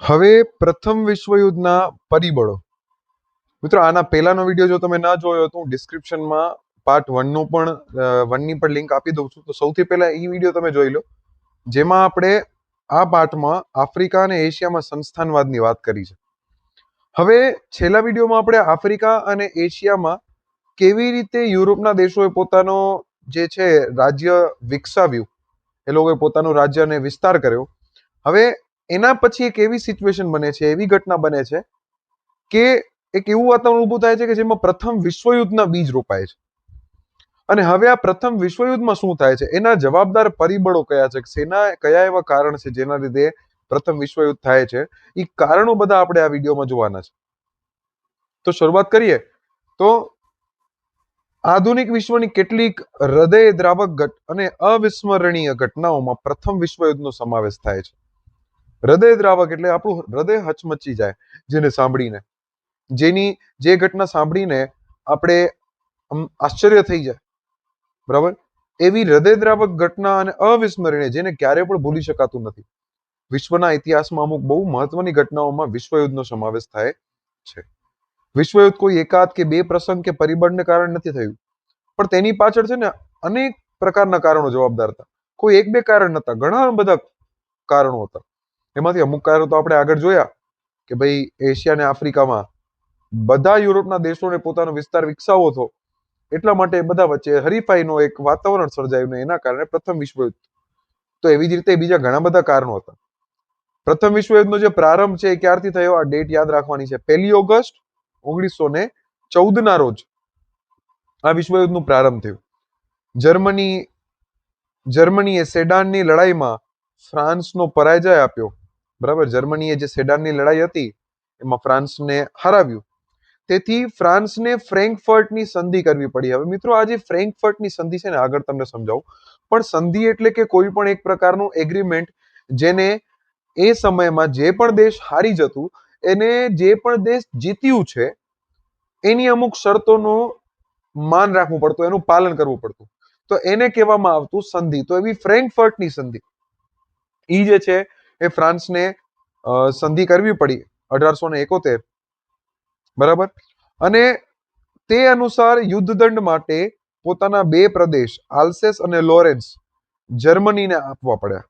હવે પ્રથમ વિશ્વયુદ્ધના પરિબળો. મિત્રો, આના પહેલાનો વીડિયો જો તમે ના જોયો તો હું ડિસ્ક્રિપ્શનમાં પાર્ટ વનનું પણ વનની પણ લિંક આપી દઉં છું. તો સૌથી પહેલા એ વીડિયો તમે જોઈ લો. જેમાં આપણે આ પાર્ટમાં આફ્રિકા અને એશિયામાં સંસ્થાનવાદની વાત કરી છે. હવે છેલ્લા વિડીયોમાં આપણે આફ્રિકા અને એશિયામાં કેવી રીતે યુરોપના દેશોએ પોતાનો જે છે, રાજ્ય વિકસાવ્યું. એ લોકોએ પોતાનું રાજ્ય અને વિસ્તાર કર્યો. હવે એના પછી એક એવી સિચ્યુએશન બને છે, એવી ઘટના બને છે કે એક એવું વાતાવરણ ઊભું થાય છે કે જેમાં પ્રથમ વિશ્વયુદ્ધના બીજ રોપાય છે. અને હવે આ પ્રથમ વિશ્વયુદ્ધમાં શું થાય છે? એના જવાબદાર પરિબળો કયા છે? સેના કયા એવા કારણ છે જેના લીધે પ્રથમ વિશ્વયુદ્ધ થાય છે? એ કારણો બધા આપણે આ વિડીયોમાં જોવાના છે. તો શરૂઆત કરીએ. તો આધુનિક વિશ્વની કેટલીક હૃદય દ્રાવક ઘટ અને અવિસ્મરણીય ઘટનાઓમાં પ્રથમ વિશ્વયુદ્ધનો સમાવેશ થાય છે. હૃદય દ્રાવક એટલે આપણું હૃદય હચમચી જાય જેને સાંભળીને. જેની જે ઘટના સાંભળીને આપણે આશ્ચર્ય થઈ જાય. બરાબર? એવી હૃદય દ્રાવક ઘટના અને અવિસ્મરણીય જેને ક્યારે પણ ભૂલી શકાતું નથી. વિશ્વના ઇતિહાસમાં અમુક બહુ મહત્વની ઘટનાઓમાં વિશ્વયુદ્ધનો સમાવેશ થાય છે. વિશ્વયુદ્ધ કોઈ એકાદ કે બે પ્રસંગ કે પરિબળને કારણે નથી થયું. પણ તેની પાછળ છે ને અનેક પ્રકારના કારણો જવાબદાર હતા. કોઈ એક બે કારણ નતા ઘણા બધા કારણો હતા. એમાંથી અમુક કારણો તો આપણે આગળ જોયા કે ભાઈ એશિયા અને આફ્રિકામાં બધા યુરોપના દેશોને પોતાનો વિસ્તાર વિકસાવવો હતો. એટલા માટે બધા વચ્ચે હરીફાઈનો એક વાતાવરણ સર્જાયું એના કારણે પ્રથમ વિશ્વયુદ્ધ તો એવી જ રીતે બીજા ઘણા બધા કારણો હતા. પ્રથમ વિશ્વયુદ્ધનો જે પ્રારંભ છે એ ક્યારથી થયો? આ ડેટ યાદ રાખવાની છે. પહેલી ઓગસ્ટ ઓગણીસો ને ચૌદ ના રોજ આ વિશ્વયુદ્ધનું પ્રારંભ થયું. જર્મની, જર્મનીએ સેડાનની લડાઈમાં ફ્રાન્સનો પરાજય આપ્યો. બરાબર? જર્મનીએ જે સેડાનની લડાઈ હતી, એમાં ફ્રાન્સને હરાવ્યું. તેથી ફ્રાન્સને ફ્રેન્કફર્ટની સંધિ કરવી પડી. હવે મિત્રો, આ જે ફ્રેન્કફર્ટની સંધિ છે ને, આગળ તમને સમજાવું. પણ સંધિ એટલે કે કોઈ પણ એક પ્રકારનું એગ્રીમેન્ટ જેને એ સમયમાં જે પણ દેશ હારી જતું, એને જે પણ દેશ જીત્યું છે, એની અમુક શરતોનું માન રાખવું પડતું, એનું પાલન કરવું પડતું. તો એને કહેવામાં આવતું સંધિ. તો એવી ફ્રેન્કફર્ટની સંધિ. ઈ જે છે એ ફ્રાન્સને સંધિ કરવી પડી અઢારસો ને એકોતેર. બરાબર? અને તે અનુસાર યુદ્ધ દંડ માટે પોતાના બે પ્રદેશ, આલ્સેસ અને લોરેન્સ, જર્મનીને આપવા પડ્યા.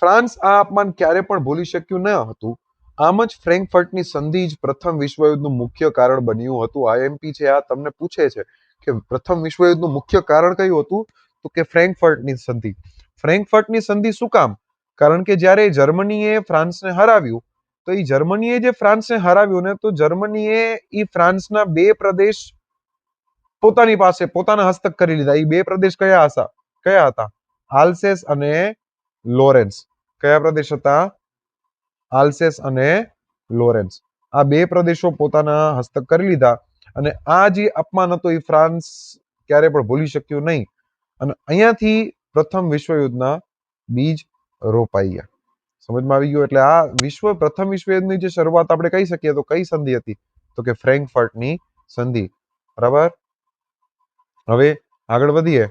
ફ્રાન્સ આ અપમાન ક્યારે પણ ભૂલી શક્યું ન હતું. આમ જ ફ્રેન્કફર્ટની સંધિ જ પ્રથમ વિશ્વયુદ્ધનું મુખ્ય કારણ બન્યું હતું. આઈએમપી છે, આ તમને પૂછે છે કે પ્રથમ વિશ્વયુદ્ધનું મુખ્ય કારણ કયું હતું? તો કે ફ્રેન્કફર્ટની સંધિ. ફ્રેન્કફર્ટની સંધિ શું કામ? કારણ કે જ્યારે જર્મનીએ ફ્રાન્સને હરાવ્યું, તો એ જર્મનીએ જે ફ્રાન્સને હરાવ્યું ને, તો જર્મનીએ એ ફ્રાન્સના બે પ્રદેશ પોતાની પાસે, પોતાના હસ્તક કરી લીધા. એ બે પ્રદેશ કયા હતા કયા હતા? આલ્સેસ અને લોરેન્સ. કયા પ્રદેશ હતા? આલ્સેસ અને લોરેન્સ. આ બે પ્રદેશો પોતાના હસ્તક કરી લીધા અને આ જે અપમાન હતો એ ફ્રાન્સ ક્યારે પણ ભૂલી શક્યું નહીં. અને અહીંયાથી પ્રથમ વિશ્વયુદ્ધના બીજ રોપાઈ સમજમાં આવી ગયું? એટલે આ વિશ્વ, પ્રથમ વિશ્વયુદ્ધની જે શરૂઆત આપણે કહી શકીએ, તો કઈ સંધિ હતી? તો કે ફ્રેન્કફર્ટની સંધિ. બરાબર? હવે આગળ વધીએ.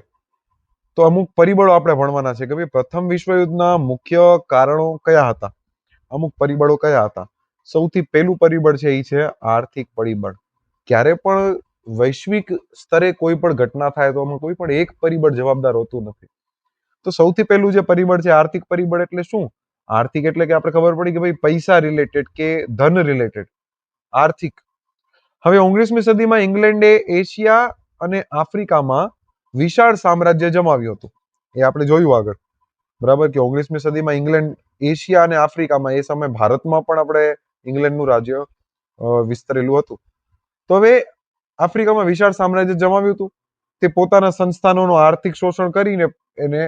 તો અમુક પરિબળો આપણે ભણવાના છે કે ભાઈ, પ્રથમ વિશ્વયુદ્ધના મુખ્ય કારણો કયા હતા? અમુક પરિબળો કયા હતા? સૌથી પહેલું પરિબળ છે એ છે આર્થિક પરિબળ. ક્યારે પણ વૈશ્વિક સ્તરે કોઈ પણ ઘટના થાય તો આમાં કોઈ પણ એક પરિબળ જવાબદાર હોતું નથી. તો સૌથી પહેલું જે પરિબળ છે, આર્થિક પરિબળ એટલે શું? આર્થિક એટલે કે આપણે ખબર પડી કે ભાઈ પૈસા રિલેટેડ કે ધન રિલેટેડ આર્થિક. હવે ઓગણીસમી સદીમાં ઇંગ્લેન્ડે એશિયા અને આફ્રિકામાં વિશાળ સામ્રાજ્ય જમાવ્યું હતું. એ આપણે જોયું આગળ. બરાબર કે ઓગણીસમી સદીમાં ઇંગ્લેન્ડ એશિયા અને આફ્રિકામાં, એ સમયે ભારતમાં પણ આપણે ઇંગ્લેન્ડનું રાજ્ય વિસ્તરેલું હતું. તો હવે આફ્રિકામાં વિશાળ સામ્રાજ્ય જમાવ્યું હતું. તે પોતાના સંસ્થાનોનું આર્થિક શોષણ કરીને એને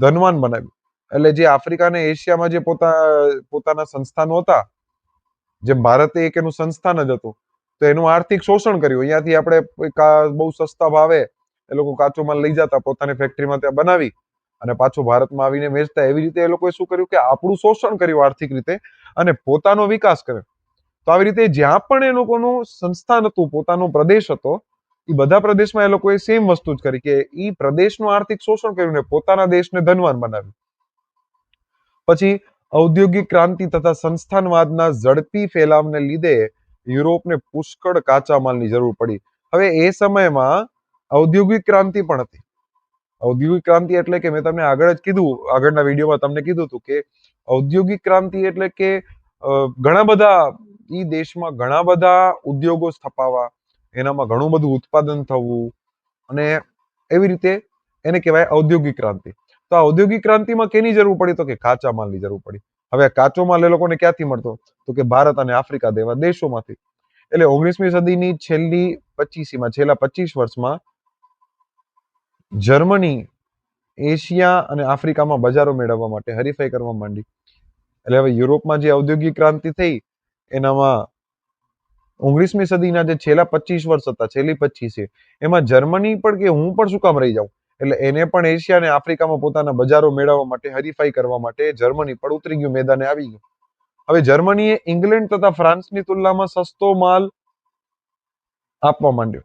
ધનવાન બનાવ્યું. એટલે જે આફ્રિકા અને એશિયામાં જે પોતા, પોતાના સંસ્થાનો હતા, જેમ ભારતે એક એનું સંસ્થાન જ હતું, તો એનું આર્થિક શોષણ કર્યું. અહીંયાથી આપણે બહુ સસ્તા ભાવે એ લોકો કાચો માલ લઈ જતા, પોતાની ફેક્ટરીમાં ત્યાં બનાવી અને પાછું ભારતમાં આવીને વેચતા. એવી રીતે એ લોકોએ શું કર્યું કે આપણું શોષણ કર્યું આર્થિક રીતે અને પોતાનો વિકાસ કર્યો. તો આવી રીતે જ્યાં પણ એ લોકોનું સંસ્થાન હતું, પોતાનો પ્રદેશ હતો એ બધા પ્રદેશમાં એ લોકોએ સેમ વસ્તુ જ કરી કે એ પ્રદેશનું આર્થિક શોષણ કર્યું ને પોતાના દેશને ધનવાન બનાવ્યું. પછી ઔદ્યોગિક ક્રાંતિ તથા સંસ્થાનવાદના ઝડપી ફેલાવને લીધે યુરોપને પુષ્કળ કાચા માલની જરૂર પડી. હવે એ સમયમાં ઔદ્યોગિક ક્રાંતિ પણ હતી. ઔદ્યોગિક ક્રાંતિ એટલે કે મેં તમને આગળ જ કીધું, આગળના વિડીયોમાં તમને કીધું હતું કે ઔદ્યોગિક ક્રાંતિ એટલે કે ઘણા બધા, ઈ દેશમાં ઘણા બધા ઉદ્યોગો સ્થપાવા એનામાં ઘણું બધું ઉત્પાદન થવું અને એવી રીતે એને કહેવાય ઔદ્યોગિક ક્રાંતિ. તો આ ઔદ્યોગિક ક્રાંતિમાં કેની જરૂર પડી? તો કે કાચા માલની જરૂર પડી. હવે કાચો માલ એ લોકોને ક્યાંથી મળતો? તો કે ભારત અને આફ્રિકા દેવા દેશોમાંથી. એટલે ઓગણીસમી સદીની છેલ્લી પચીસીમાં છેલ્લા પચીસ વર્ષમાં જર્મની, એશિયા અને આફ્રિકામાં બજારો મેળવવા માટે હરીફાઈ કરવા માંડી. એટલે હવે યુરોપમાં જે ઔદ્યોગિક ક્રાંતિ થઈ, એનામાં ઓગણીસમી સદીના જે છેલ્લા પચીસ વર્ષ હતા, છેલ્લી પચીસે એમાં જર્મની પણ કે હું પણ શું કામ રહી જાઉં? એટલે એને પણ એશિયા અને આફ્રિકામાં પોતાના બજારો મેળવવા માટે, હરીફાઈ કરવા માટે જર્મની પણ ઉતરી ગયું, મેદાને આવી ગયું. હવે જર્મનીએ ઇંગ્લેન્ડ તથા ફ્રાન્સની તુલનામાં સસ્તો માલ આપવા માંડ્યો.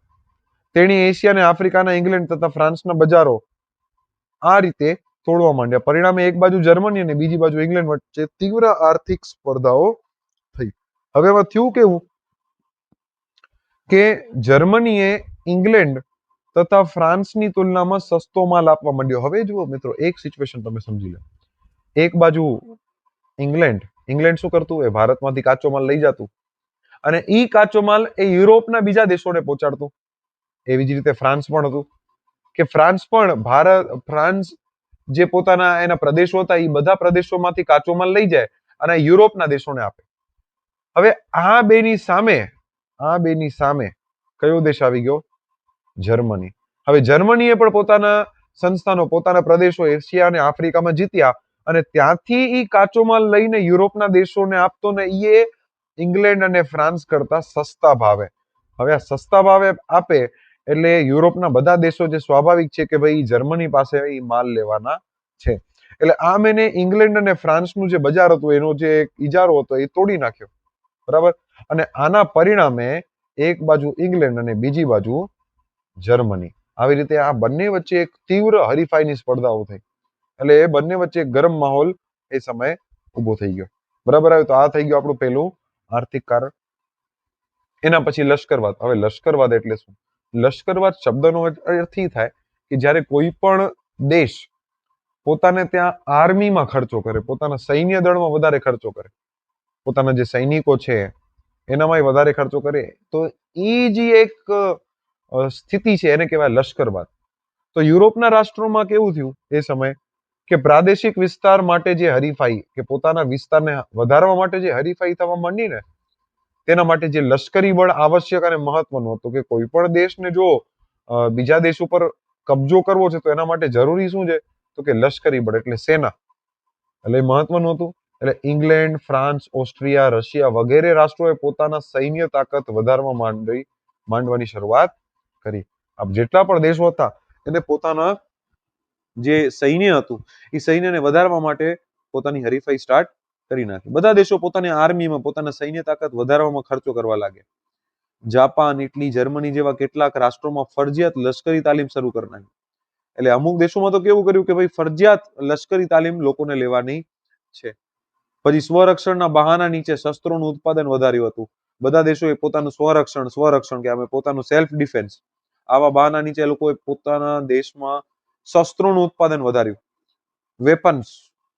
તેણે એશિયા અને આફ્રિકાના ઇંગ્લેન્ડ તથા ફ્રાન્સના બજારો આ રીતે તોડવા માંડ્યા. પરિણામે એક બાજુ જર્મની અને બીજી બાજુ ઇંગ્લેન્ડ વચ્ચે તીવ્ર આર્થિક સ્પર્ધાઓ થઈ. હવે એમાં થયું કેવું કે જર્મનીએ ઇંગ્લેન્ડ તથા ફ્રાન્સની તુલનામાં સસ્તો માલ આપવા માંડ્યો. હવે જુઓ મિત્રો, એક સિચ્યુએશન તમે સમજી લો. એક બાજુ ઇંગ્લેન્ડ. ઇંગ્લેન્ડ શું કરતું? એ ભારતમાંથી કાચો માલ લઈ જતું. અને ઈ કાચો માલ એ યુરોપના બીજા દેશોને પહોંચાડતું. એવી જ રીતે ફ્રાન્સ પણ હતું. કે ફ્રાન્સ પણ ભારત, ફ્રાન્સ જે પોતાના એના પ્રદેશો હતા એ બધા પ્રદેશોમાંથી કાચો માલ લઈ જાય અને યુરોપના દેશોને આપે. હવે આ બેની સામે આ બેની સામે કયો દેશ આવી ગયો? જર્મની. હવે જર્મનીએ પણ પોતાના સંસ્થાનો, પોતાના પ્રદેશો એશિયા અને આફ્રિકામાં જીત્યા અને ત્યાંથી ઈ કાચો માલ લઈને યુરોપના દેશોને આપતો ને એ ઇંગ્લેન્ડ અને ફ્રાન્સ કરતા સસ્તા ભાવે. હવે આ સસ્તા ભાવે આપે એટલે યુરોપના બધા દેશો જે સ્વાભાવિક છે કે ભાઈ જર્મની પાસે એ માલ લેવાના છે. એટલે આમ એને ઇંગ્લેન્ડ અને ફ્રાન્સનું જે બજાર હતું, એનો જે ઇજારો હતો, એ તોડી નાખ્યો. બરાબર? અને આના પરિણામે એક બાજુ ઇંગ્લેન્ડ અને બીજી બાજુ જર્મની. આવી રીતે આ બંને વચ્ચે એક તીવ્ર હરીફાઈની સ્પર્ધાઓ થઈ. એટલે એ બંને વચ્ચે ગરમ માહોલ એ સમયે ઊભો થઈ ગયો. બરાબર આવ્યું? તો આ થઈ ગયું આપણું પહેલું આર્થિક કારણ. એના પછી લશ્કરવાદ. હવે લશ્કરવાદ એટલે શું? લશ્કરવાદ શબ્દનો અર્થ એ થાય કે જ્યારે કોઈ પણ દેશ પોતાને ત્યાં આર્મીમાં ખર્ચો કરે, પોતાના સૈન્ય દળમાં વધારે ખર્ચો કરે, પોતાના જે સૈનિકો છે એનામાં વધારે ખર્ચો કરે, તો એ જે એક સ્થિતિ છે એને કહેવાય લશ્કરવાદ. તો યુરોપના રાષ્ટ્રોમાં કેવું થયું એ સમયે કે પ્રાદેશિક વિસ્તાર માટે જે હરીફાઈ, કે પોતાના વિસ્તારને વધારવા માટે જે હરીફાઈ થવા માંડી ને, તેના માટે જે લશ્કરી બળ આવશ્યક અને મહત્વનું હતું કે કોઈ પણ દેશને જો બીજા દેશ ઉપર કબજો કરવો છે તો એના માટે જરૂરી શું છે? તો કે લશ્કરી બળ એટલે સેના. એટલે મહત્વનું હતું. એટલે ઇંગ્લેન્ડ, ફ્રાન્સ, ઓસ્ટ્રિયા, રશિયા વગેરે રાષ્ટ્રોએ પોતાના સૈન્ય તાકાત વધારવા માંડી, માંડવાની શરૂઆત કરી. આ જેટલા પણ દેશો હતા, એને પોતાના જે સૈન્ય હતું, એ સૈન્યને વધારવા માટે પોતાની હરીફાઈ સ્ટાર્ટ કરી નાખી. બધા દેશો પોતાની આર્મીમાં પોતાના સૈન્ય તાકાત વધારવામાં ખર્ચો કરવા લાગ્યા. જાપાન, ઇટલી, જર્મની જેવા કેટલાક રાષ્ટ્રોમાં ફરજિયાત લશ્કરી તાલીમ શરૂ કરી નાખી. એટલે અમુક દેશોમાં તો કેવું કર્યું કે ભાઈ ફરજિયાત લશ્કરી તાલીમ લોકોને લેવાની છે. પછી સ્વરક્ષણના બહાના નીચે શસ્ત્રોનું ઉત્પાદન વધાર્યું હતું. બધા દેશોએ પોતાનું સ્વરક્ષણ સ્વરક્ષણ કે અમે પોતાનું સેલ્ફ ડિફેન્સ આવા બહાના નીચે લોકોએ પોતાના દેશમાં શસ્ત્રોનું ઉત્પાદન વધાર્યું. વેપન્સ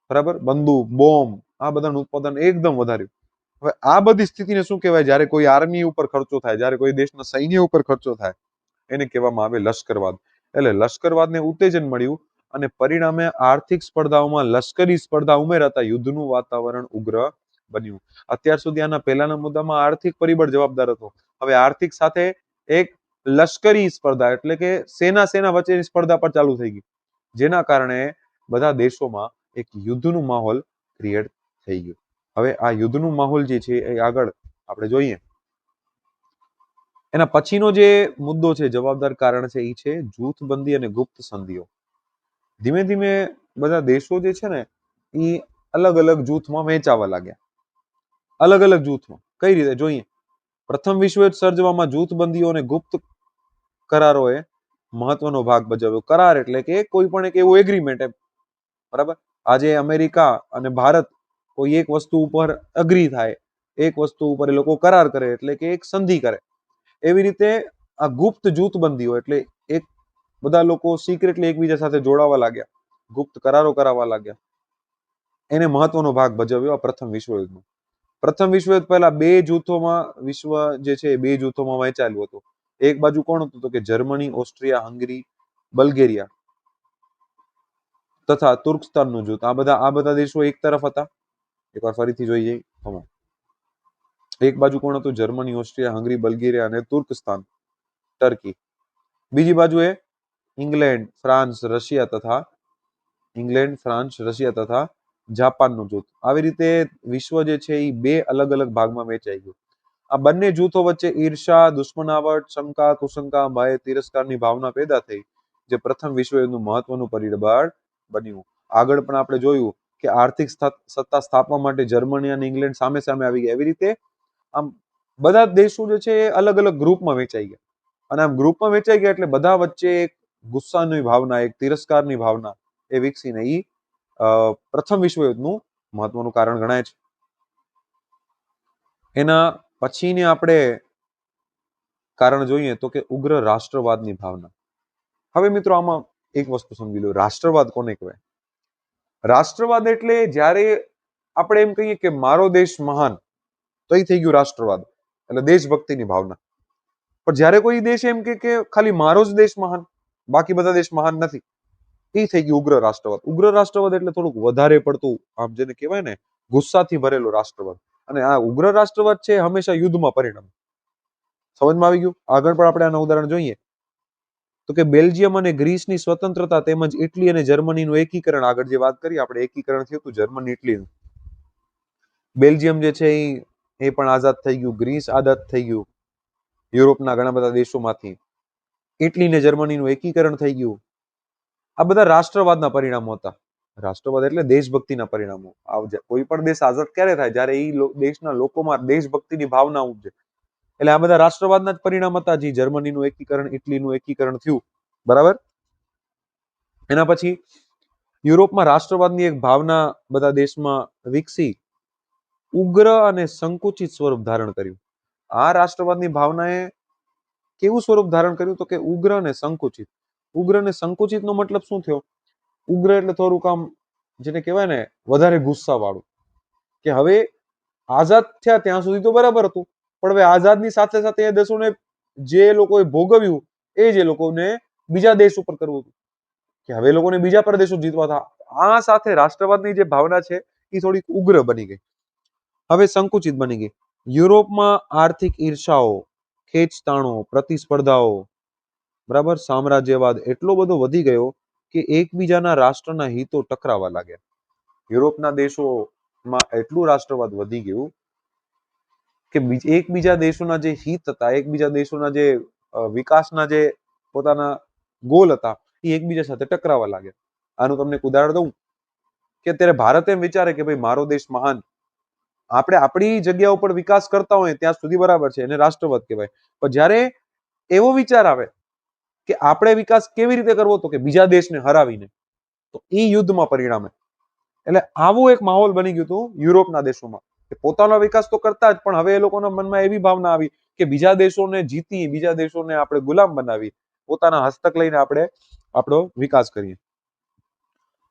બરાબર? બંદૂક, બોમ્બ, આ બધાનું ઉત્પાદન એકદમ વધાર્યું. હવે આ બધી સ્થિતિને શું કહેવાય? જ્યારે કોઈ આર્મી ઉપર ખર્ચો થાય, જ્યારે કોઈ દેશના સૈન્ય ઉપર ખર્ચો થાય, એને કહેવામાં આવે લશ્કરવાદ. એટલે લશ્કરવાદને ઉત્તેજન મળ્યું અને પરિણામે આર્થિક સ્પર્ધાઓમાં લશ્કરી સ્પર્ધા ઉમેરાતા યુદ્ધનું વાતાવરણ ઉગ્ર બન્યું. અત્યાર સુધી આના પહેલાના મુદ્દામાં આર્થિક પરિબળ જવાબદાર હતો. હવે આર્થિક સાથે એક લશ્કરી સ્પર્ધા એટલે કે સેના સેના વચ્ચેની સ્પર્ધા પણ ચાલુ થઈ ગઈ. જેના કારણે બધા દેશોમાં એક યુદ્ધનું માહોલ ક્રિએટ થઈ ગયું. હવે આ યુદ્ધનું માહોલ જે છે એ આગળ આપણે જોઈએ. એના પછીનો જે મુદ્દો છે જવાબદાર કારણ છે એ છે જૂથબંધી અને ગુપ્ત સંધિઓ. ધીમે ધીમે બધા દેશો જે છે ને એ અલગ અલગ જૂથમાં વહેંચાવા લાગ્યા. અલગ અલગ જૂથમાં. કઈ રીતે? જોઈએ. પ્રથમ વિશ્વયુદ્ધ સર્જવામાં જૂથબંધીઓ અને ગુપ્ત કરારોએ મહત્વનો ભાગ ભજવ્યો. કરાર એટલે કે કોઈ પણ એક એવું એગ્રીમેન્ટ બરાબર? આજે અમેરિકા અને ભારત કોઈ એક વસ્તુ ઉપર અગ્રી થાય. એક વસ્તુ ઉપર એ લોકો કરાર કરે એટલે કે એક સંધિ કરે. એવી રીતે આ ગુપ્ત જૂથબંધીઓ એટલે બધા લોકો સિક્રેટલી એકબીજા સાથે જોડાવા લાગ્યા. ગુપ્ત કરારો કરાવવા લાગ્યા. એને મહત્વનો ભાગ ભજવ્યો આ પ્રથમ વિશ્વયુદ્ધમાં પ્રથમ વિશ્વયુદ્ધ પહેલા બે જૂથોમાં વિશ્વ જે છે બે જૂથોમાં વહેંચાયેલું હતું. એક બાજુ કોણ હતું કે જર્મની, ઓસ્ટ્રિયા, હંગરી, બલ્ગેરિયા તથા તુર્કસ્તાનનું જૂથ. આ બધા આ બધા દેશો એક તરફ હતા. એકવાર ફરીથી જોઈએ. હમણાં. એક બાજુ કોણ હતું? જર્મની, ઓસ્ટ્રિયા, હંગરી, બલ્ગેરિયા અને તુર્કસ્તાન, ટર્કી. બીજી બાજુએ ઇંગ્લેન્ડ, ફ્રાન્સ, રશિયા તથા ઇંગ્લેન્ડ, ફ્રાન્સ, રશિયા તથા જાપાનનું જૂથ. આવી રીતે વિશ્વ જે છે એ બે અલગ અલગ ભાગમાં વહેંચાઈ ગયું. આ બંને જૂથો વચ્ચે ઈર્ષા, દુશ્મનાવટ, શંકા, કુશંકા, ભય, તિરસ્કારની ભાવના પેદા થઈ, જે પ્રથમ વિશ્વયુદ્ધનું મહત્વનું પરિબળ બન્યું. આગળ પણ આપણે જોયું કે આર્થિક સત્તા સ્થાપવા માટે જર્મની અને ઇંગ્લેન્ડ સામે સામે આવી ગયા. એવી રીતે આમ બધા દેશો જે છે એ અલગ અલગ ગ્રુપમાં વેચાઈ ગયા. અને આમ ગ્રુપમાં વેચાઈ ગયા એટલે બધા વચ્ચે એક ગુસ્સાની ભાવના, એક તિરસ્કારની ભાવના એ વિકસીને એ પ્રથમ વિશ્વયુદ્ધનું મહત્વનું કારણ ગણાય છે. એના પછીને આપણે કારણ જોઈએ તો કે ઉગ્ર રાષ્ટ્રવાદની ભાવના. હવે મિત્રો આમાં એક વસ્તુ સમજી લો, રાષ્ટ્રવાદ કોને કહેવાય? રાષ્ટ્રવાદ એટલે જ્યારે આપણે એમ કહીએ કે મારો દેશ મહાન, તો એ થઈ ગયું રાષ્ટ્રવાદ, એટલે દેશભક્તિની ભાવના. પણ જ્યારે કોઈ દેશ એમ કે ખાલી મારો જ દેશ મહાન બાકી બધા દેશ મહાન નથી. એ થઈ ગયું ઉગ્ર રાષ્ટ્રવાદ. ઉગ્ર રાષ્ટ્રવાદ એટલે થોડુંક વધારે પડતું, આમ જેને કહેવાય ને, ગુસ્સાથી ભરેલો રાષ્ટ્રવાદ. અને આ ઉગ્ર રાષ્ટ્રવાદ છે હંમેશા યુદ્ધમાં પરિણમે. સમજમાં આવી ગયું? આગળ પણ આપણે આના ઉદાહરણ જોઈએ. તો કે બેલ્જિયમ અને ગ્રીસની સ્વતંત્રતા તેમજ ઇટલી અને જર્મનીનું એકીકરણ, આગળ જે વાત કરી, આપણે એકીકરણ થયું હતું જર્મની ઇટલીનું. બેલ્જિયમ જે છે એ પણ આઝાદ થઈ ગયું, ગ્રીસ આઝાદ થઈ ગયું. યુરોપના ઘણા બધા દેશોમાંથી. ઇટલી ને જર્મનીનું એકીકરણ થઈ ગયું. આ બધા રાષ્ટ્રવાદના પરિણામો હતા. રાષ્ટ્રવાદ એટલે દેશભક્તિના પરિણામો. કોઈ પણ દેશ આઝાદ ક્યારે થાય? જ્યારે એ દેશના લોકોમાં દેશભક્તિની ભાવના ઉપજે. એટલે આ બધા રાષ્ટ્રવાદના જ પરિણામ હતા, જે જર્મનીનું એકીકરણ, ઇટલીનું એકીકરણ થયું. બરાબર? એના પછી યુરોપમાં રાષ્ટ્રવાદની એક ભાવના બધા દેશમાં વિકસી. ઉગ્ર અને સંકુચિત સ્વરૂપ ધારણ કર્યું. આ રાષ્ટ્રવાદની ભાવનાએ કેવું સ્વરૂપ ધારણ કર્યું તો કે ઉગ્ર અને સંકુચિત. ઉગ્ર અને સંકુચિતનો મતલબ શું થયો? ઉગ્ર એટલે થોડુંક આમ જેને કહેવાય ને વધારે ગુસ્સા વાળું કે હવે આઝાદ થયા ત્યાં સુધી તો બરાબર હતું. પણ હવે આઝાદની સાથે સાથે એ દેશોને જે લોકોએ ભોગવ્યું એ જ લોકોને બીજા દેશ ઉપર કરવું હતું. કે હવે લોકોને બીજા પ્રદેશો જીતવા હતા આ સાથે રાષ્ટ્રવાદની જે ભાવના છે એ થોડીક ઉગ્ર બની ગઈ. હવે સંકુચિત બની ગઈ. યુરોપમાં આર્થિક ઈર્ષાઓ ખેંચતાણો, પ્રતિસ્પર્ધાઓ. બરાબર? સામ્રાજ્યવાદ એટલો બધો વધી ગયો કે એકબીજાના રાષ્ટ્રના હિતો ટકરાવા લાગ્યા. યુરોપના દેશોમાં એટલું રાષ્ટ્રવાદ વધી ગયું કે એકબીજા દેશોના જે હિત હતા, એકબીજા દેશોના જે વિકાસના જે પોતાના ગોલ હતા, એ એકબીજા સાથે ટકરાવા લાગ્યા. આનું તમને ઉદાહરણ દઉં કે અત્યારે ભારત એમ વિચારે કે ભાઈ, મારો દેશ મહાન આપણે આપણી જગ્યા ઉપર વિકાસ કરતા હોય ત્યાં સુધી બરાબર છે, એને રાષ્ટ્રવાદ કહેવાય. પણ જ્યારે એવો વિચાર આવે કે આપણે વિકાસ કેવી રીતે કરવો તો કે બીજા દેશને હરાવીને, તો એ યુદ્ધમાં પરિણામે એટલે આવું એક માહોલ બની ગયું હતું યુરોપના દેશોમાં, કે પોતાનો વિકાસ તો કરતા જ, પણ હવે એ લોકોના મનમાં એવી ભાવના આવી કે બીજા દેશોને જીતી, બીજા દેશોને આપણે ગુલામ બનાવી, પોતાના હસ્તક લઈને આપણે આપણો વિકાસ કરીએ.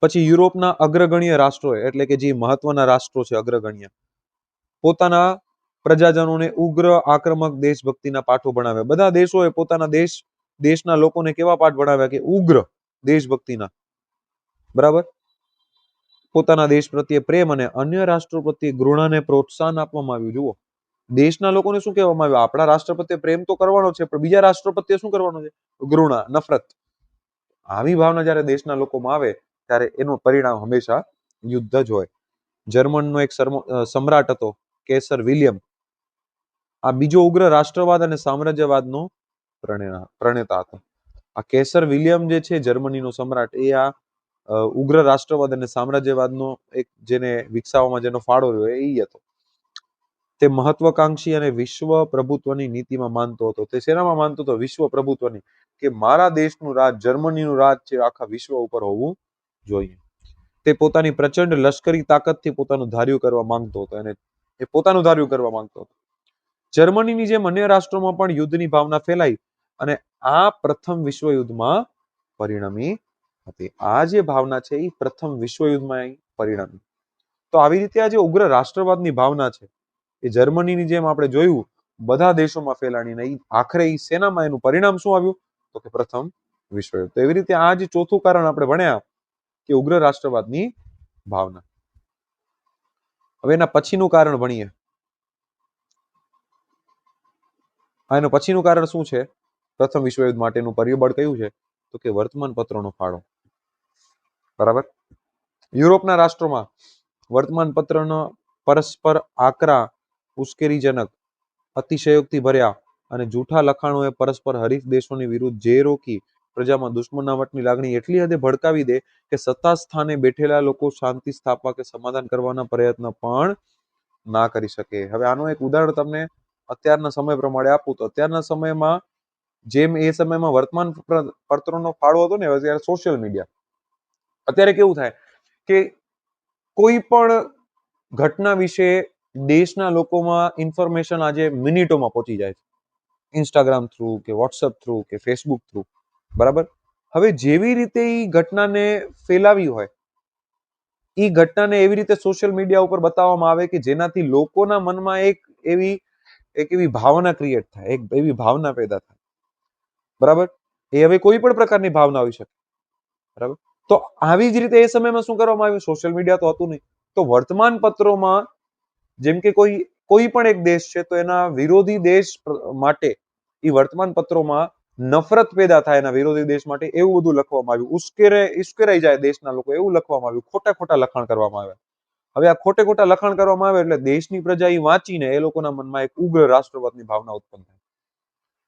પછી યુરોપના અગ્રગણ્ય રાષ્ટ્રો એટલે કે જે મહત્વના રાષ્ટ્રો છે અગ્રગણ્ય પોતાના પ્રજાજનોને ઉગ્ર આક્રમક દેશભક્તિના પાઠો ભણાવ્યા. બધા દેશોએ પોતાના દેશ, દેશના લોકોને કેવા પાઠ ભણાવ્યા કે ઉગ્ર દેશભક્તિના. બરાબર? પોતાના દેશ પ્રત્યે પ્રેમ અને અન્ય રાષ્ટ્રો પ્રત્યે ઘૃણાને પ્રોત્સાહન આપવામાં આવ્યું. જુઓ, દેશના લોકોને શું કહેવામાં આવ્યું? આપણા રાષ્ટ્ર પ્રત્યે પ્રેમ તો કરવાનો છે, પણ બીજા રાષ્ટ્રો પ્રત્યે શું કરવાનો છે? ઘૃણા, નફરત. આવી ભાવના જ્યારે દેશના લોકોમાં આવે, ત્યારે એનું પરિણામ હંમેશા યુદ્ધ જ હોય. જર્મનનો એક સમ્રાટ હતો. કેસર વિલિયમ, આ બીજો ઉગ્ર રાષ્ટ્રવાદ અને સામ્રાજ્યવાદનો પ્રણેતા હતો. આ કેસર વિલિયમ જે છે, જર્મનીનો સમ્રાટ, એ આ ઉગ્ર રાષ્ટ્રવાદ અને સામ્રાજ્યવાદનો એક જેને વિકસાવવામાં જેનો ફાળો રહ્યો, એ હતો. તે મહત્વકાંક્ષી અને વિશ્વ પ્રભુત્વની નીતિમાં માનતો હતો. તે શેનામાં માનતો હતો? વિશ્વ પ્રભુત્વની. કે મારા દેશનું રાજ, જર્મનીનું રાજ છે, આખા વિશ્વ ઉપર હોવું જોઈએ. તે પોતાની પ્રચંડ લશ્કરી તાકાતથી પોતાનું ધાર્યું કરવા માંગતો હતો. અને એ પોતાનું ધાર્યું કરવા માંગતો હતો. જર્મનીની જેમ અન્ય રાષ્ટ્રોમાં પણ યુદ્ધની ભાવના ફેલાઈ અને આ પ્રથમ વિશ્વયુદ્ધમાં પરિણમી હતી. આ જે ભાવના છે એ પ્રથમ વિશ્વયુદ્ધમાં પરિણમી. તો આવી રીતે આ જે ઉગ્ર રાષ્ટ્રવાદની ભાવના છે, એ જર્મનીની જેમ આપણે જોયું, બધા દેશોમાં ફેલાણી ને આખરે એ સેનામાં એનું પરિણામ શું આવ્યું? તો કે પ્રથમ વિશ્વયુદ્ધ. તો એવી રીતે આ જે ચોથું કારણ આપણે ભણ્યા, કે ઉગ્ર રાષ્ટ્રવાદની ભાવના. હવે એના પછીનું કારણ ભણીએ. આ એનું પછીનું કારણ શું છે? પ્રથમ વિશ્વયુદ્ધ માટેનું પરિબળ કયું છે? તો કે વર્તમાન પત્રોનો ફાળો. બરાબર? યુરોપના રાષ્ટ્રોમાં વર્તમાન પત્રનો પરસ્પર આકરા, ઉશ્કેરીજનક, અતિશયોક્તિ ભર્યા અને જૂઠા લખાણોએ પરસ્પર હરીફ દેશોની વિરુદ્ધ જે રોકી પ્રજામાં દુશ્મનાવટની લાગણી એટલી હદે ભડકાવી દે કે સત્તા સ્થાને બેઠેલા લોકો શાંતિ સ્થાપવા કે સમાધાન કરવાના પ્રયત્ન પણ ના કરી શકે. હવે આનું એક ઉદાહરણ તમને અત્યારના સમય પ્રમાણે આપું તો અત્યારના સમયમાં જેમ એ સમયમાં વર્તમાન પત્રોનો ફાળો હતો ને અત્યારે સોશિયલ મીડિયા અત્યારે કેવું થાય કે કોઈ પણ ઘટના વિશે દેશના લોકોમાં ઇન્ફોર્મેશન આજે મિનિટોમાં પહોંચી જાય છે. ઇન્સ્ટાગ્રામ થ્રુ કે વોટ્સઅપ થ્રુ કે ફેસબુક થ્રુ બરાબર? હવે જેવી રીતે એ ઘટનાને ફેલાવી હોય એ ઘટનાને એવી રીતે સોશિયલ મીડિયા ઉપર બતાવવામાં આવે કે જેનાથી લોકોના મનમાં એક એવી એક એવી ભાવના ક્રિએટ થાય, એક એવી ભાવના પેદા થાય. બરાબર? એ હવે કોઈ પણ પ્રકારની ભાવના હોઈ શકે. બરાબર? તો આવી જ રીતે એ સમયમાં શું કરવામાં આવ્યું? સોશિયલ મીડિયા તો હતું નહીં. તો વર્તમાન પત્રોમાં જેમ કે કોઈ કોઈ પણ એક દેશ છે, તો એના વિરોધી દેશ માટે એ વર્તમાન પત્રોમાં નફરત પેદા થાય એના વિરોધી દેશ માટે એવું બધું લખવામાં આવ્યું. ઉશ્કેરે, ઉશ્કેરાઈ જાય દેશના લોકો એવું લખવામાં આવ્યું. ખોટા ખોટા લખાણ કરવામાં આવ્યા. હવે આ ખોટે ખોટા લખાણ કરવામાં આવે એટલે દેશની પ્રજા એ વાંચીને એ લોકોના મનમાં એક ઉગ્ર રાષ્ટ્રવાદની ભાવના ઉત્પન્ન થાય.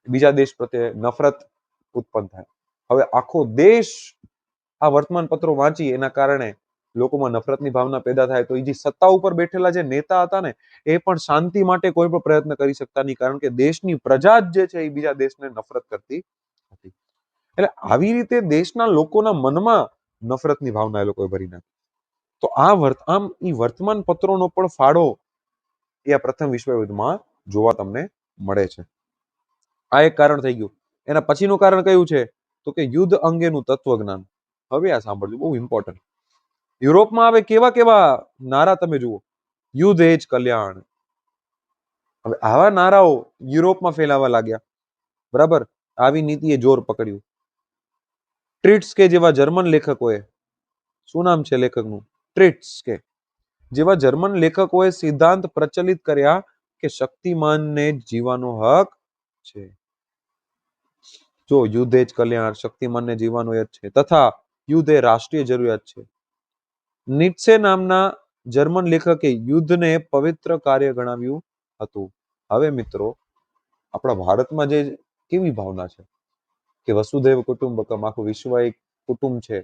બીજા દેશ પ્રત્યે નફરત ઉત્પન્ન થાય. હવે આખો દેશ આ વર્તમાન પત્રો વાંચી એના કારણે લોકોમાં નફરતની ભાવના પેદા થાય તો એ જે સત્તા ઉપર બેઠેલા જે નેતા હતા ને, એ પણ શાંતિ માટે કોઈ પણ પ્રયત્ન કરી શકતા નહીં. કારણ કે દેશની પ્રજા જ જે છે એ બીજા દેશને નફરત કરતી હતી. એટલે આવી રીતે દેશના લોકોના મનમાં નફરતની ભાવના એ લોકોએ ભરી નાખી. તો આ વર્ત, આમ એ વર્તમાન પત્રોનો પણ ફાળો એ આ પ્રથમ વિશ્વયુદ્ધમાં જોવા તમને મળે છે. આ એક કારણ થઈ ગયું. એના પછીનું કારણ કયું છે? તો કે યુદ્ધ અંગેનું તત્વજ્ઞાન. હવે આ સાંભળજો, બહુ ઇમ્પોર્ટન્ટ યુરોપમાં હવે કેવા કેવા નારા તમે જુઓ. યુદ્ધ એ કલ્યાણ. હવે આવા નારાઓ યુરોપમાં ફેલાવા લાગ્યા. બરાબર? આવી નીતિએ જોર પકડ્યું. ટ્રીટ્સ કે જેવા જર્મન લેખકોએ, શું નામ છે લેખકનું? ટ્રીટ્સ કે જેવા જર્મન લેખકોએ સિદ્ધાંત પ્રચલિત કર્યા કે શક્તિમાનને જીવાનો હક છે. જો યુદ્ધ જ કલ્યાણ શક્તિમાનને જીવવાનો જ છે, તથા યુદ્ધ એ રાષ્ટ્રીય જરૂરિયાત છે. નિટ્સે નામના જર્મન લેખકે યુદ્ધને પવિત્ર કાર્ય ગણાવ્યું હતું. હવે મિત્રો, આપણા ભારતમાં જે કેવી ભાવના છે કે વસુધૈવ કુટુંબકમ આખું વિશ્વ એક કુટુંબ છે,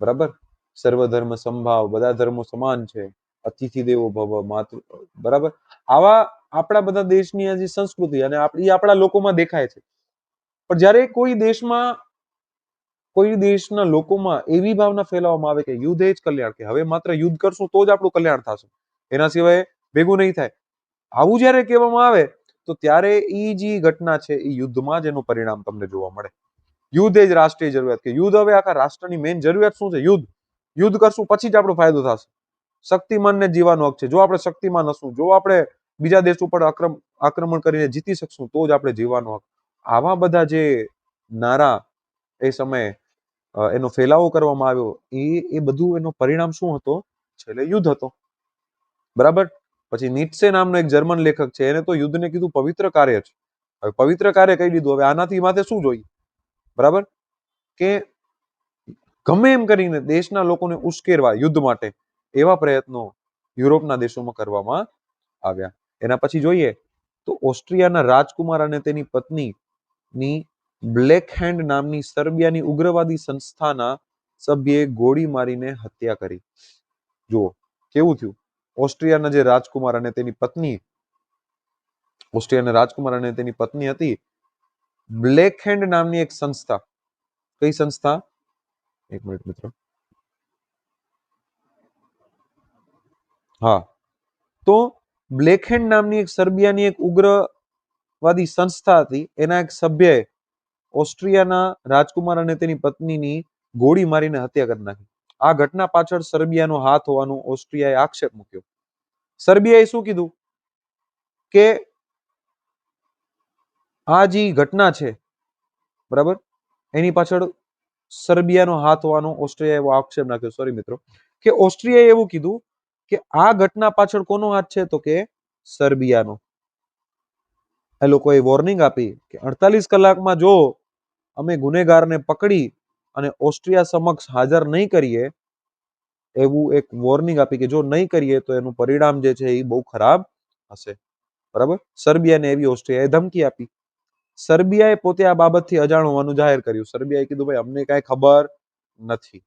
બરાબર? સર્વધર્મ સંભાવ, બધા ધર્મો સમાન છે, અતિથિ દેવો ભવ, માતૃ, બરાબર? આવા આપણા બધા દેશની આ જે સંસ્કૃતિ અને આપણી આપણા લોકોમાં દેખાય છે. પણ જ્યારે કોઈ દેશમાં કોઈ દેશના લોકોમાં એવી ભાવના ફેલાવવામાં આવે કે યુદ્ધ એ જ કલ્યાણ કે હવે માત્ર યુદ્ધ કરશું તો જ આપણું કલ્યાણ થશે. એના સિવાય ભેગું નહીં થાય. આવું જ્યારે કહેવામાં આવે, તો ત્યારે એ જે ઘટના છે એ યુદ્ધમાં જ એનું પરિણામ તમને જોવા મળે. યુદ્ધ એ જ રાષ્ટ્રીય જરૂરિયાત કે યુદ્ધ હવે આખા રાષ્ટ્રની મેઇન જરૂરિયાત શું છે? યુદ્ધ. યુદ્ધ કરશું પછી જ આપણો ફાયદો થશે. શક્તિમાનને જીવાનો હક છે. જો આપણે શક્તિમાન હશું, જો આપણે બીજા દેશ ઉપર આક્રમ, આક્રમણ કરીને જીતી શકશું, તો જ આપણે જીવવાનો હક. આવા બધા જે નારા એ સમયે એનો ફેલાવો કરવામાં આવ્યો, એ એ બધું એનો પરિણામ શું હતો? છેલ્લે યુદ્ધ હતો. બરાબર? પછી નીટસે નામનો એક જર્મન લેખક છે, એને તો યુદ્ધને કીધું પવિત્ર કાર્ય છે. હવે પવિત્ર કાર્ય કહી દીધું, હવે આનાથી માથે શું જોઈએ? બરાબર? કે ગમે એમ કરીને દેશના લોકોને ઉશ્કેરવા યુદ્ધ માટે એવા પ્રયત્નો યુરોપના દેશોમાં કરવામાં આવ્યા. એના પછી જોઈએ તો ઓસ્ટ્રિયાના રાજકુમાર અને તેની પત્ની ની બ્લેક હેન્ડ નામની સર્બિયાની ઉગ્રવાદી સંસ્થાના સભ્યએ ગોળી મારીને હત્યા કરી. જુઓ, કેવું થયું? ઓસ્ટ્રિયાના જે રાજકુમાર અને તેની પત્ની, ઓસ્ટ્રિયાના રાજકુમાર અને તેની પત્ની હતી, બ્લેક હેન્ડ નામની એક સંસ્થા. કઈ સંસ્થા? એક મિનિટ મિત્રો. હા. તો બ્લેક હેન્ડ નામની એક સર્બિયાની એક ઉગ્રવાદી સંસ્થા હતી. એના એક સભ્યએ ઓસ્ટ્રિયાના રાજકુમાર અને તેની પત્નીની ગોળી મારીને હત્યા કરી નાખી. આ ઘટના પાછળ સર્બિયાનો હાથ હોવાનો ઓસ્ટ્રિયાએ આક્ષેપ મૂક્યો. સર્બિયાએ શું કીધું? કે આ જે ઘટના છે, બરાબર? એની પાછળ સર્બિયાનો હાથ હોવાનો ઓસ્ટ્રિયાએ એવો આક્ષેપ નાખ્યો. સોરી મિત્રો. કે ઓસ્ટ્રિયાએ એવું કીધું કે આ ઘટના પાછળ કોનો હાથ છે? તો કે સર્બિયાનો. એ લોકોએ વોર્નિંગ આપી કે અડતાલીસ કલાકમાં જો અમે ગુનેગારને પકડી અને ઓસ્ટ્રિયા સમક્ષ હાજર નહીં કરીએ, એવું એક વોર્નિંગ આપી કે જો નહીં કરીએ તો એનું પરિણામ જે છે એ બહુ ખરાબ હશે. બરાબર? સર્બિયાને એવી ઓસ્ટ્રિયાએ ધમકી આપી. સર્બિયાએ પોતે આ બાબતથી અજાણ હોવાનું જાહેર કર્યું. સર્બિયાએ કીધું, ભાઈ, અમને કાંઈ ખબર નથી.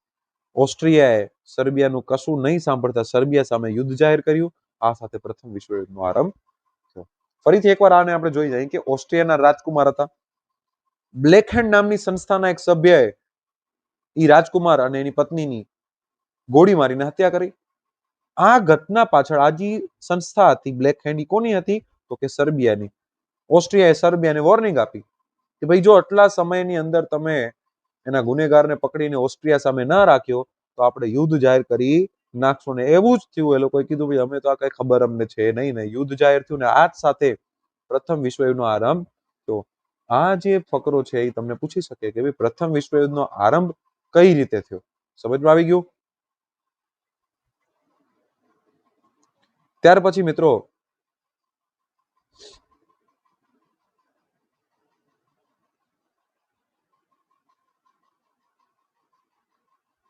ઓસ્ટ્રિયાએ સર્બિયાનું કશું નહીં સાંભળતા સર્બિયા સામે યુદ્ધ જાહેર કર્યું. આ સાથે પ્રથમ વિશ્વયુદ્ધનો આરંભ થયો. ફરીથી એકવાર આને આપણે જોઈ જઈએ કે ઓસ્ટ્રિયાના રાજકુમાર હતા. બ્લેક હેન્ડ નામની સંસ્થાના એક સભ્યએ ઈ રાજકુમાર અને એની પત્નીની ગોળી મારીને હત્યા કરી. આ ઘટના પાછળ આ જે સંસ્થા હતી બ્લેક હેન્ડ કોની હતી? તો કે સર્બિયાની. ઓસ્ટ્રિયાએ સર્બિયાને વોર્નિંગ આપી કે ભાઈ જો આટલા સમયની અંદર તમે એના ગુનેગારને પકડીને ઓસ્ટ્રિયા સામે ના રાખ્યો, તો આપણે યુદ્ધ જાહેર કરી નાખશું ને એવું જ થયું. એ લોકોએ કીધું, ભાઈ અમે તો આ કઈ ખબર અમને છે નહીં ને. યુદ્ધ જાહેર થયું ને આ જ સાથે પ્રથમ વિશ્વયુદ્ધનો આરંભ તો આ જે ફકરો છે એ તમને પૂછી શકે કે ભાઈ પ્રથમ વિશ્વયુદ્ધનો આરંભ કઈ રીતે થયો? સમજમાં આવી ગયું? ત્યાર પછી મિત્રો